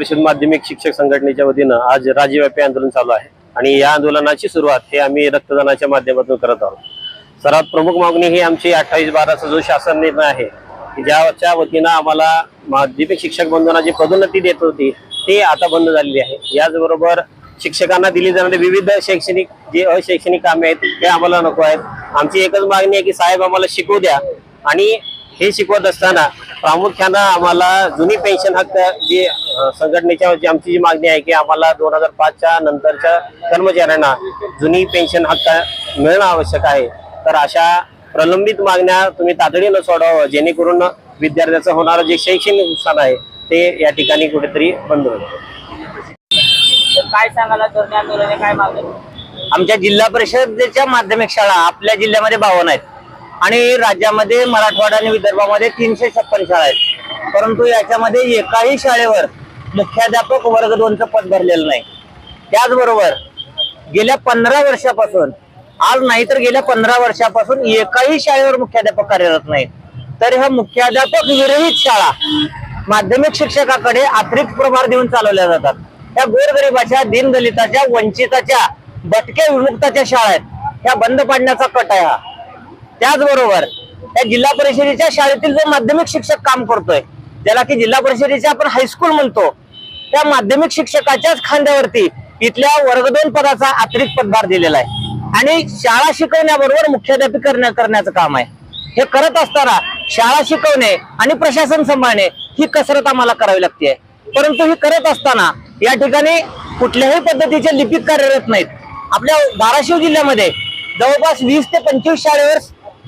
परिषद माध्यमिक शिक्षक संघटनेच्या वतीनं आज राज्यव्यापी आंदोलन चालू आहे. आणि या आंदोलनाची सुरुवात हे आम्ही रक्तदानाच्या माध्यमातून करत आहोत. सर्वात प्रमुख मागणी ही आमची अठ्ठावीस बाराचा जो शासन निर्णय आहे की ज्याच्या वतीनं आम्हाला माध्यमिक शिक्षक बंधूंना जी पदोन्नती देत होती ती आता बंद झालेली आहे. याचबरोबर शिक्षकांना दिली जाणारी विविध शैक्षणिक जे अशैक्षणिक कामे आहेत ते आम्हाला नको आहेत. आमची एकच मागणी आहे की साहेब आम्हाला शिकवू द्या. आणि हे शिकवत असताना प्रामुख्यानं आम्हाला जुनी पेन्शन हक्क जे संघटनेच्या जी आमची जी मागणी आहे की आम्हाला दोन हजार पाचच्या नंतरच्या कर्मचाऱ्यांना जुनी पेन्शन हक्क मिळणं आवश्यक आहे. तर अशा प्रलंबित मागण्या तुम्ही तातडीनं सोडवावं जेणेकरून विद्यार्थ्याचं होणारं जे शैक्षणिक नुकसान आहे ते या ठिकाणी कुठेतरी बंद होईल. काय सांगायला काय आमच्या जिल्हा परिषदेच्या माध्यमिक शाळा आपल्या जिल्ह्यामध्ये बावन्न आहेत. आणि राज्यामध्ये मराठवाडा आणि विदर्भामध्ये तीनशे छप्पन शाळा आहेत. परंतु याच्यामध्ये एकाही शाळेवर मुख्याध्यापक वर्ग दोनचं पद भरलेलं नाही. त्याचबरोबर गेल्या पंधरा वर्षापासून आज नाही तर गेल्या पंधरा वर्षापासून एकाही शाळेवर मुख्याध्यापक कार्यरत नाहीत. तर ह्या मुख्याध्यापक विरहित शाळा माध्यमिक शिक्षकाकडे अतिरिक्त प्रभार देऊन चालवल्या जातात. त्या गोरगरिबाच्या दीनदलिताच्या वंचिताच्या भटक्या विमुक्ताच्या शाळा आहेत. ह्या बंद पाडण्याचा कट आहे हा. त्याचबरोबर त्या जिल्हा परिषदेच्या शाळेतील जो माध्यमिक शिक्षक काम करतोय ज्याला की जिल्हा परिषदेचे आपण हायस्कूल म्हणतो त्या माध्यमिक शिक्षकाच्याच खांद्यावरती इथल्या वर्ग दोन पदाचा अतिरिक्त पदभार दिलेला आहे. आणि शाळा शिकवण्याबरोबर मुख्याध्यापी करण्या करण्याचं काम आहे. हे करत असताना शाळा शिकवणे आणि प्रशासन सांभाळणे ही कसरत आम्हाला करावी लागते. परंतु ही करत असताना या ठिकाणी कुठल्याही पद्धतीचे लिपिक कार्यरत नाहीत. आपल्या धाराशिव जिल्ह्यामध्ये जवळपास वीस ते पंचवीस शाळेवर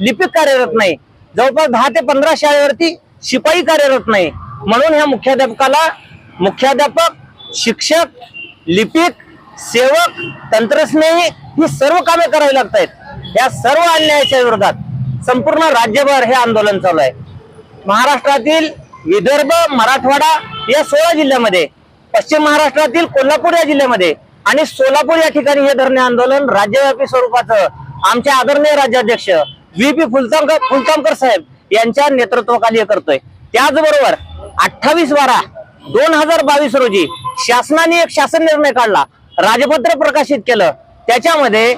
लिपिक कार्यरत नाही. जवळपास दहा ते पंधरा शाळेवरती शिपाई कार्यरत नाही. म्हणून ह्या मुख्याध्यापकाला मुख्याध्यापक शिक्षक लिपिक सेवक तंत्रस्नेही ही सर्व कामे करावी लागत आहेत या सर्व अन्यायाच्या विरोधात संपूर्ण राज्यभर हे आंदोलन चालू आहे. महाराष्ट्रातील विदर्भ मराठवाडा या सोळा जिल्ह्यामध्ये पश्चिम महाराष्ट्रातील कोल्हापूर या जिल्ह्यामध्ये आणि सोलापूर या ठिकाणी हे धरणे आंदोलन राज्यव्यापी स्वरूपाचं आमचे आदरणीय राज्याध्यक्ष व्ही पी फुलतांकर फुलतांकर साहेब यांच्या नेतृत्वाखाली करतोय. त्याचबरोबर अठ्ठावीस बारा दोन हजार बावीस रोजी शासनाने एक शासन निर्णय काढला. राजपत्र प्रकाशित केलं. त्याच्यामध्ये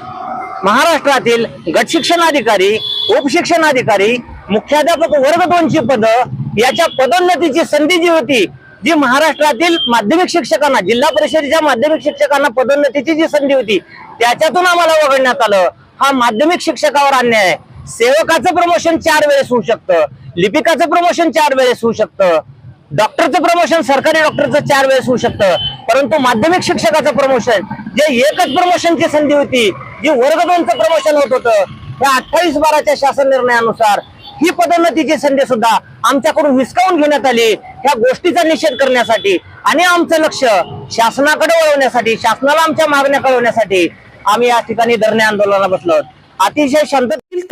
महाराष्ट्रातील गट शिक्षणाधिकारी उपशिक्षणाधिकारी मुख्याध्यापक वर्ग दोनची पद याच्या पदोन्नतीची संधी जी होती जी महाराष्ट्रातील माध्यमिक शिक्षकांना जिल्हा परिषदेच्या माध्यमिक शिक्षकांना पदोन्नतीची जी संधी होती त्याच्यातून आम्हाला वगळण्यात आलं. हा माध्यमिक शिक्षकावर अन्याय आहे. सेवकाचं प्रमोशन चार वेळेस होऊ शकतं. लिपिकाचं प्रमोशन चार वेळेस होऊ शकतं. डॉक्टरचं प्रमोशन सरकारी डॉक्टरचं चार वेळेस होऊ शकतं. परंतु माध्यमिक शिक्षकाचं प्रमोशन जे एकच प्रमोशनची संधी होती जी वर्ग दोनचं प्रमोशन होत होतं त्या अठ्ठावीस बाराच्या शासन निर्णयानुसार ही पदोन्नतीची संधी सुद्धा आमच्याकडून हिसकावून घेण्यात आली. ह्या गोष्टीचा निषेध करण्यासाठी आणि आमचं लक्ष शासनाकडे वळवण्यासाठी शासनाला आमच्या मागण्या कळवण्यासाठी आम्ही या ठिकाणी धरणे आंदोलनाला बसलो अतिशय शांत